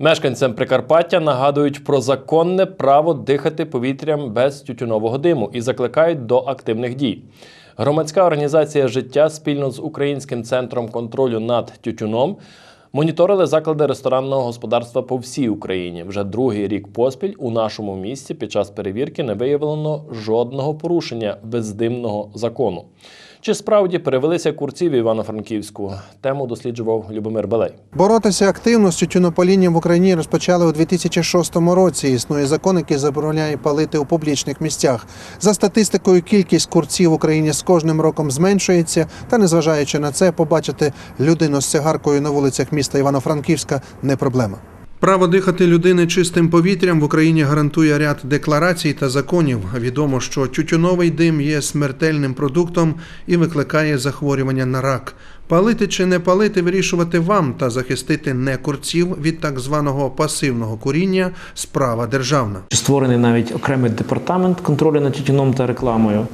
Мешканцям Прикарпаття нагадують про законне право дихати повітрям без тютюнового диму і закликають до активних дій. Громадська організація життя спільно з Українським центром контролю над тютюном моніторили заклади ресторанного господарства по всій Україні. Вже другий рік поспіль у нашому місті під час перевірки не виявлено жодного порушення бездимного закону. Чи справді перевелися курці в Івано-Франківську? Тему досліджував Любомир Белей. Боротися активно з тютюнопалінням в Україні розпочали у 2006 році. Існує закон, який забороняє палити у публічних місцях. За статистикою, кількість курців в Україні з кожним роком зменшується. Та незважаючи на це, побачити людину з цигаркою на вулицях міста Івано-Франківська не проблема. Право дихати людини чистим повітрям в Україні гарантує ряд декларацій та законів. Відомо, що тютюновий дим є смертельним продуктом і викликає захворювання на рак. Палити чи не палити вирішувати вам та захистити не курців від так званого пасивного куріння справа державна. Створений навіть окремий департамент контролю над тютюном та рекламою.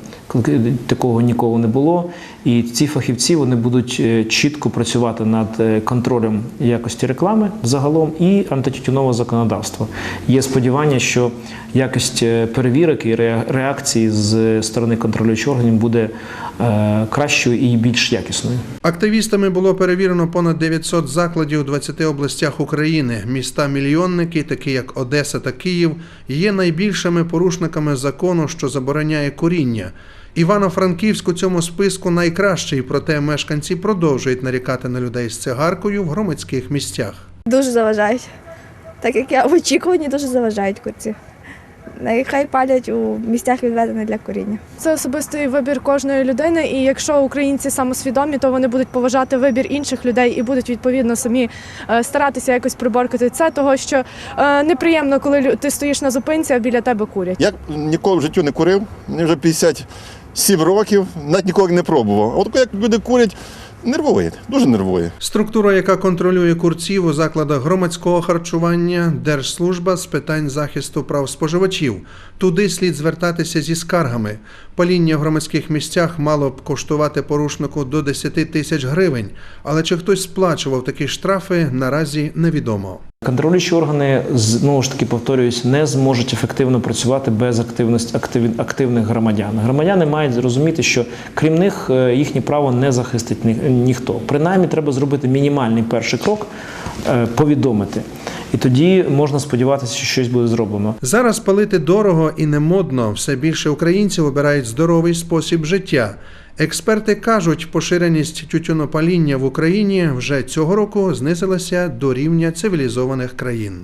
Такого ніколи не було. І ці фахівці вони будуть е, чітко працювати над е, контролем якості реклами загалом і антитютюнового законодавства. Є сподівання, що якість е, перевірок і реакції з сторони контролюючих органів буде е, кращою і більш якісною. Активістами було перевірено понад 900 закладів у 20 областях України. Міста-мільйонники, такі як Одеса та Київ, є найбільшими порушниками закону, що забороняє куріння. Івано-Франківськ у цьому списку найкращий, проте мешканці продовжують нарікати на людей з цигаркою в громадських місцях. Дуже заважають. Так як я в очікуванні дуже заважають курці. Нехай палять у місцях відведених для куріння. Це особистий вибір кожної людини, і якщо українці самосвідомі, то вони будуть поважати вибір інших людей і будуть відповідно самі е, старатися якось приборкати це, того що е, неприємно, коли ти стоїш на зупинці, а біля тебе курять. Я ніколи в житті не курив, мені вже 57 років, навіть ніколи не пробував. От як люди курять, нервує, дуже нервує. Структура, яка контролює курців у закладах громадського харчування, Держслужба з питань захисту прав споживачів. Туди слід звертатися зі скаргами. Паління в громадських місцях мало б коштувати порушнику до 10 тисяч гривень. Але чи хтось сплачував такі штрафи, наразі невідомо. Контролюючі органи знову ж таки повторююсь, не зможуть ефективно працювати без активності актив, активних громадян. Громадяни мають зрозуміти, що крім них е, їхнє право не захистить ні, ніхто. Принаймні, треба зробити мінімальний перший крок, е, повідомити. І тоді можна сподіватися, що щось буде зроблено. Зараз палити дорого і не модно. Все більше українців обирають здоровий спосіб життя. Експерти кажуть, поширеність тютюнопаління в Україні вже цього року знизилася до рівня цивілізованих країн.